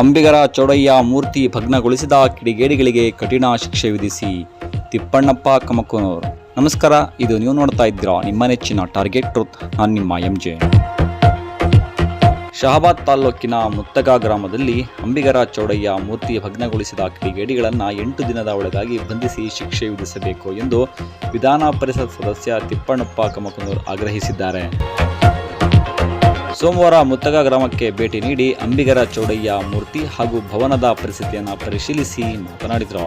ಅಂಬಿಗರ ಚೌಡಯ್ಯ ಮೂರ್ತಿ ಭಗ್ನಗೊಳಿಸಿದ ಕಿಡಿಗೇಡಿಗಳಿಗೆ ಕಠಿಣ ಶಿಕ್ಷೆ ವಿಧಿಸಿ ತಿಪ್ಪಣ್ಣಪ್ಪ ಕಮಕನೂರ್. ನಮಸ್ಕಾರ, ಇದು ನೀವು ನೋಡ್ತಾ ಇದ್ದೀರಾ ನಿಮ್ಮ ನೆಚ್ಚಿನ ಟಾರ್ಗೆಟ್ ಟ್ರೂತ್. ನಾನು ನಿಮ್ಮ ಎಂ ಜೆ. ಶಹಾಬಾದ್ ತಾಲ್ಲೂಕಿನ ಮುತ್ತಗ ಗ್ರಾಮದಲ್ಲಿ ಅಂಬಿಗರ ಚೌಡಯ್ಯ ಮೂರ್ತಿ ಭಗ್ನಗೊಳಿಸಿದ ಕಿಡಿಗೇಡಿಗಳನ್ನು ಎಂಟು ದಿನದ ಒಳಗಾಗಿ ಬಂಧಿಸಿ ಶಿಕ್ಷೆ ವಿಧಿಸಬೇಕು ಎಂದು ವಿಧಾನ ಪರಿಷತ್ ಸದಸ್ಯ ತಿಪ್ಪಣ್ಣಪ್ಪ ಕಮಕನೂರ್ ಆಗ್ರಹಿಸಿದ್ದಾರೆ. ಸೋಮವಾರ ಮುತ್ತಗ ಗ್ರಾಮಕ್ಕೆ ಭೇಟಿ ನೀಡಿ ಅಂಬಿಗರ ಚೌಡಯ್ಯ ಮೂರ್ತಿ ಹಾಗೂ ಭವನದ ಪರಿಸ್ಥಿತಿಯನ್ನು ಪರಿಶೀಲಿಸಿ ಮಾತನಾಡಿದರು.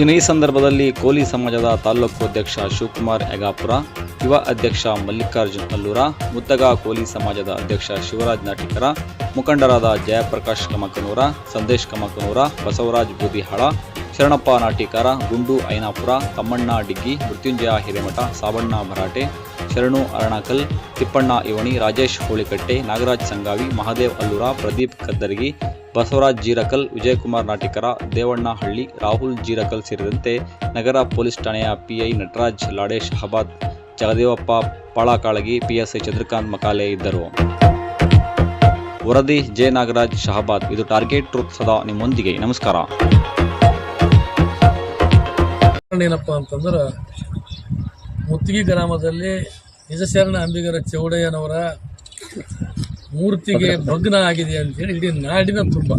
ಇನ್ನು ಈ ಸಂದರ್ಭದಲ್ಲಿ ಕೋಲಿ ಸಮಾಜದ ತಾಲೂಕು ಅಧ್ಯಕ್ಷ ಶಿವಕುಮಾರ್ ಯಗಾಪುರ, ಯುವ ಅಧ್ಯಕ್ಷ ಮಲ್ಲಿಕಾರ್ಜುನ್ ಅಲ್ಲೂರ, ಮುತ್ತಗ ಕೋಲಿ ಸಮಾಜದ ಅಧ್ಯಕ್ಷ ಶಿವರಾಜ್ ನಾಟಿಕರ, ಮುಖಂಡರಾದ ಜಯಪ್ರಕಾಶ್ ಕಮಕನೂರ, ಸಂದೇಶ್ ಕಮಕನೂರ, ಬಸವರಾಜ್ ಬೂದಿಹಾಳ, ಶರಣಪ್ಪ ನಾಟಿಕಾರ, ಗುಂಡು ಐನಾಪುರ, ತಮ್ಮಣ್ಣ ಡಿಗ್ಗಿ, ಮೃತ್ಯುಂಜಯ ಹಿರೇಮಠ ಸಾಬಣ್ಣ ಭರಾಟೆ ಶರಣು ಅರಣಕಲ್, ತಿಪ್ಪಣ್ಣ ಇವಣಿ, ರಾಜೇಶ್ ಹೋಳಿಕಟ್ಟೆ, ನಾಗರಾಜ್ ಸಂಗಾವಿ, ಮಹಾದೇವ್ ಅಲ್ಲೂರ, ಪ್ರದೀಪ್ ಕದ್ದರಗಿ, ಬಸವರಾಜ್ ಜೀರಕಲ್, ವಿಜಯಕುಮಾರ್ ನಾಟಿಕರ ದೇವಣ್ಣ ಹಳ್ಳಿ ರಾಹುಲ್ ಜೀರಕಲ್ ಸೇರಿದಂತೆ ನಗರ ಪೊಲೀಸ್ ಠಾಣೆಯ ಪಿಐ ನಟರಾಜ್, ಲಾಡೇಶ್ ಹಬಾದ್ ಜಗದೇವಪ್ಪ ಪಾಳಕಾಳಗಿ, ಪಿಎಸ್ಐ ಚಂದ್ರಕಾಂತ್ ಮಕಾಲೆ ಇದ್ದರು. ವರದಿ, ಜೆ. ನಾಗರಾಜ್, ಶಹಬಾದ್. ಇದು ಟಾರ್ಗೆಟ್ ಟ್ರೂತ್ ಸದಾ ನಿಮ್ಮೊಂದಿಗೆ. ನಮಸ್ಕಾರ. ಏನಪ್ಪ ಅಂತಂದ್ರೆ, ಮುತ್ತಿಗೆ ಗ್ರಾಮದಲ್ಲಿ ನಿಜಶರಣ ಅಂಬಿಗರ ಚೌಡಯ್ಯನವರ ಮೂರ್ತಿಗೆ ಭಗ್ನ ಆಗಿದೆ ಅಂತೇಳಿ ಇಡೀ ನಾಡಿನ ತುಂಬ.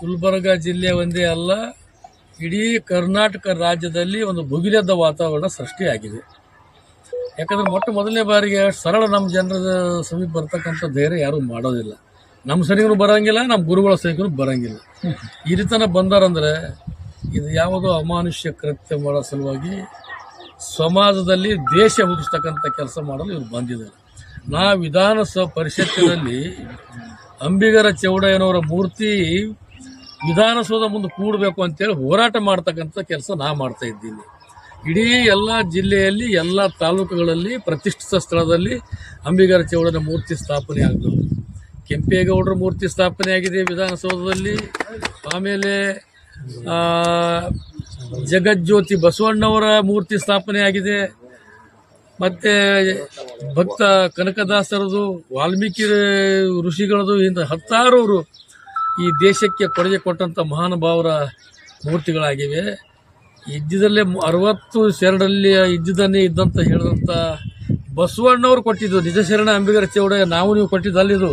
ಗುಲ್ಬರ್ಗ ಜಿಲ್ಲೆ ಒಂದೇ ಅಲ್ಲ ಇಡೀ ಕರ್ನಾಟಕ ರಾಜ್ಯದಲ್ಲಿ ಒಂದು ಭುಗಿಲೆದ್ದ ವಾತಾವರಣ ಸೃಷ್ಟಿಯಾಗಿದೆ. ಯಾಕಂದ್ರೆ ಮೊಟ್ಟ ಮೊದಲನೇ ಬಾರಿಗೆ ಸರಳ ನಮ್ಮ ಜನರ ಸಮೀಪ ಬರ್ತಕ್ಕಂಥ ಧೈರ್ಯ ಯಾರೂ ಮಾಡೋದಿಲ್ಲ. ನಮ್ಮ ಸನಿಗೂ ಬರೋಂಗಿಲ್ಲ ನಮ್ಮ ಗುರುಗಳ ಸನಿಗೂ ಬರೋಂಗಿಲ್ಲ. ಈ ರೀತನ ಬಂದಾರಂದ್ರೆ ಇದು ಯಾವುದೋ ಅಮಾನುಷ್ಯ ಕೃತ್ಯ ಮಾಡೋ ಸಲುವಾಗಿ ಸಮಾಜದಲ್ಲಿ ದೇಶ ಹುಟ್ಟಿಸ್ತಕ್ಕಂಥ ಕೆಲಸ ಮಾಡಲು ಇವರು ಬಂದಿದ್ದಾರೆ. ನಾ ವಿಧಾನಸಭಾ ಪರಿಷತ್ತಿನಲ್ಲಿ ಅಂಬಿಗರ ಚೌಡಯ್ಯನವರ ಮೂರ್ತಿ ವಿಧಾನಸೌಧ ಮುಂದೆ ಕೂಡಬೇಕು ಅಂತೇಳಿ ಹೋರಾಟ ಮಾಡ್ತಕ್ಕಂಥ ಕೆಲಸ ನಾ ಮಾಡ್ತಾ ಇದ್ದೀನಿ. ಇಡೀ ಎಲ್ಲ ಜಿಲ್ಲೆಯಲ್ಲಿ, ಎಲ್ಲ ತಾಲೂಕುಗಳಲ್ಲಿ, ಪ್ರತಿಷ್ಠಿತ ಸ್ಥಳದಲ್ಲಿ ಅಂಬಿಗರ ಚೌಡನ ಮೂರ್ತಿ ಸ್ಥಾಪನೆ ಆಗಬೇಕು. ಕೆಂಪೇಗೌಡರ ಮೂರ್ತಿ ಸ್ಥಾಪನೆ ಆಗಿದೆ ವಿಧಾನಸೌಧದಲ್ಲಿ. ಆಮೇಲೆ ಜಗಜ್ಯೋತಿ ಬಸವಣ್ಣವರ ಮೂರ್ತಿ ಸ್ಥಾಪನೆ ಆಗಿದೆ. ಮತ್ತೆ ಭಕ್ತ ಕನಕದಾಸರದು, ವಾಲ್ಮೀಕಿ ಋಷಿಗಳದು, ಇಂಥ ಹತ್ತಾರು ಈ ದೇಶಕ್ಕೆ ಕೊಡುಗೆ ಕೊಟ್ಟಂಥ ಮಹಾನುಭಾವರ ಮೂರ್ತಿಗಳಾಗಿವೆ. ಇದ್ದಿದ್ದಲ್ಲೇ ಅರವತ್ತು ಶರಣಲ್ಲಿ ಇದ್ದಿದ್ದನ್ನೇ ಇದ್ದಂತ ಹೇಳಿದಂಥ ಬಸವಣ್ಣವ್ರು ಕೊಟ್ಟಿದ್ದು. ನಿಜ ಶರಣ ಅಂಬಿಗರ ಚೌಡಯ್ಯ, ನಾವು ನೀವು ಕೊಟ್ಟಿದ್ದು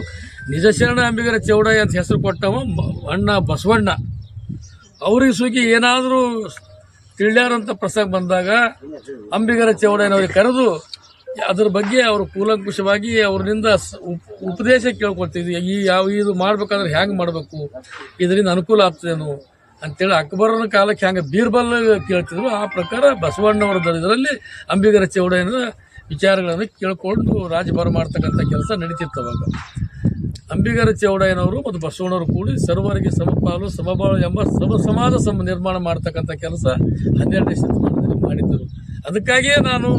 ನಿಜ ಶರಣ ಅಂಬಿಗರ ಚೌಡಯ್ಯ ಅಂತ ಹೆಸರು ಕೊಟ್ಟವ ಅಣ್ಣ ಬಸವಣ್ಣ. ಅವ್ರಿಗೆ ಸುಗಿ ಏನಾದರೂ ತಿಳಿಯಾರಂಥ ಪ್ರಸಂಗ ಬಂದಾಗ ಅಂಬಿಗರ ಚೌಡಯ್ಯನವ್ರಿಗೆ ಕರೆದು ಅದ್ರ ಬಗ್ಗೆ ಅವರು ಕೂಲಂಕುಷವಾಗಿ ಅವರಿಂದ ಉಪದೇಶ ಕೇಳ್ಕೊಳ್ತಿದ್ವಿ. ಈ ಯಾವ ಇದು ಮಾಡ್ಬೇಕಾದ್ರೆ ಹ್ಯಾಂಗೆ ಮಾಡಬೇಕು? ಇದರಿಂದ ಅನುಕೂಲ ಆಗ್ತದೇನು? ಅಂತೇಳಿ ಅಕ್ಬರನ ಕಾಲಕ್ಕೆ ಹ್ಯಾಂಗೆ ಬೀರ್ಬಲ್ ಕೇಳ್ತಿದ್ರು. ಆ ಪ್ರಕಾರ ಬಸವಣ್ಣವರ ಇದರಲ್ಲಿ ಅಂಬಿಗರ ಚೌಡಯ್ಯನ ವಿಚಾರಗಳನ್ನು ಕೇಳಿಕೊಂಡು ರಾಜಭಾರ ಮಾಡ್ತಕ್ಕಂಥ ಕೆಲಸ ನಡೀತಿತ್ತು ಅವಾಗ. ಅಂಬಿಗರ ಚೌಡಯ್ಯನವರು ಮತ್ತು ಬಸವಣ್ಣವರು ಕೂಡಿ ಸರ್ವರಿಗೆ ಸಮಪಾಲು, ಸಮಬಾಳು ಎಂಬ ಸಮ ಸಮಾಜ ಸಮ ನಿರ್ಮಾಣ ಮಾಡ್ತಕ್ಕಂಥ ಕೆಲಸ ಹನ್ನೆರಡನೇ ಶತಮಾನದಲ್ಲಿ ಮಾಡಿದ್ದರು. ಅದಕ್ಕಾಗಿಯೇ ನಾನು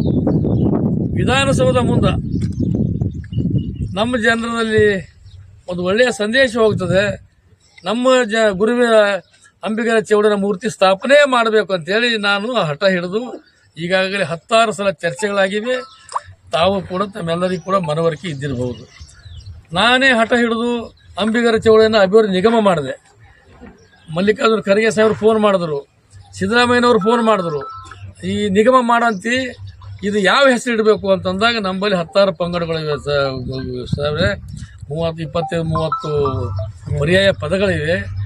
ವಿಧಾನಸೌಧ ಮುಂದೆ ನಮ್ಮ ಜನರಲ್ಲಿ ಒಂದು ಒಳ್ಳೆಯ ಸಂದೇಶ ಹೋಗ್ತದೆ. ನಮ್ಮ ಜ ಗುರುವಿನ ಅಂಬಿಗರ ಚೌಡನ ಮೂರ್ತಿ ಸ್ಥಾಪನೆ ಮಾಡಬೇಕು ಅಂತೇಳಿ ನಾನು ಹಠ ಹಿಡಿದು ಈಗಾಗಲೇ ಹತ್ತಾರು ಸಲ ಚರ್ಚೆಗಳಾಗಿವೆ. ತಾವು ಕೂಡ ತಮ್ಮೆಲ್ಲರಿಗೂ ಕೂಡ ಮನವರಿಕೆ ಇದ್ದಿರಬಹುದು. ನಾನೇ ಹಠ ಹಿಡಿದು ಅಂಬಿಗರ ಚೌಳಿಯನ್ನು ಅಭಿವೃದ್ಧಿ ನಿಗಮ ಮಾಡಿದೆ. ಮಲ್ಲಿಕಾರ್ಜುನ ಖರ್ಗೆ ಸಾಹೇಬ್ರು ಫೋನ್ ಮಾಡಿದ್ರು. ಸಿದ್ದರಾಮಯ್ಯನವರು ಫೋನ್ ಮಾಡಿದ್ರು. ಈ ನಿಗಮ ಮಾಡಂತಿ, ಇದು ಯಾವ ಹೆಸರು ಇಡಬೇಕು ಅಂತಂದಾಗ ನಮ್ಮಲ್ಲಿ ಹತ್ತಾರು ಪಂಗಡಗಳಿವೆ ಸಾವಿರ ಮೂವತ್ತು, ಇಪ್ಪತ್ತೈದು, ಮೂವತ್ತು ಪರ್ಯಾಯ ಪದಗಳಿವೆ.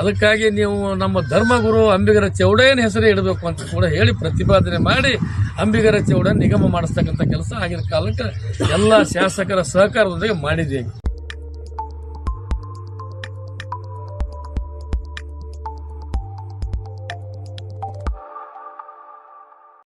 ಅದಕ್ಕಾಗಿ ನೀವು ನಮ್ಮ ಧರ್ಮಗುರು ಅಂಬಿಗರ ಚೌಡಯ್ಯನ ಹೆಸರೇ ಇಡಬೇಕು ಅಂತ ಕೂಡ ಹೇಳಿ ಪ್ರತಿಪಾದನೆ ಮಾಡಿ ಅಂಬಿಗರ ಚೌಡ ನಿಗಮ ಮಾಡಿಸ್ತಕ್ಕಂಥ ಕೆಲಸ ಆಗಿನ ಕಾಲಕ್ಕೆ ಎಲ್ಲ ಶಾಸಕರ ಸಹಕಾರದೊಂದಿಗೆ ಮಾಡಿದ್ದೇವೆ.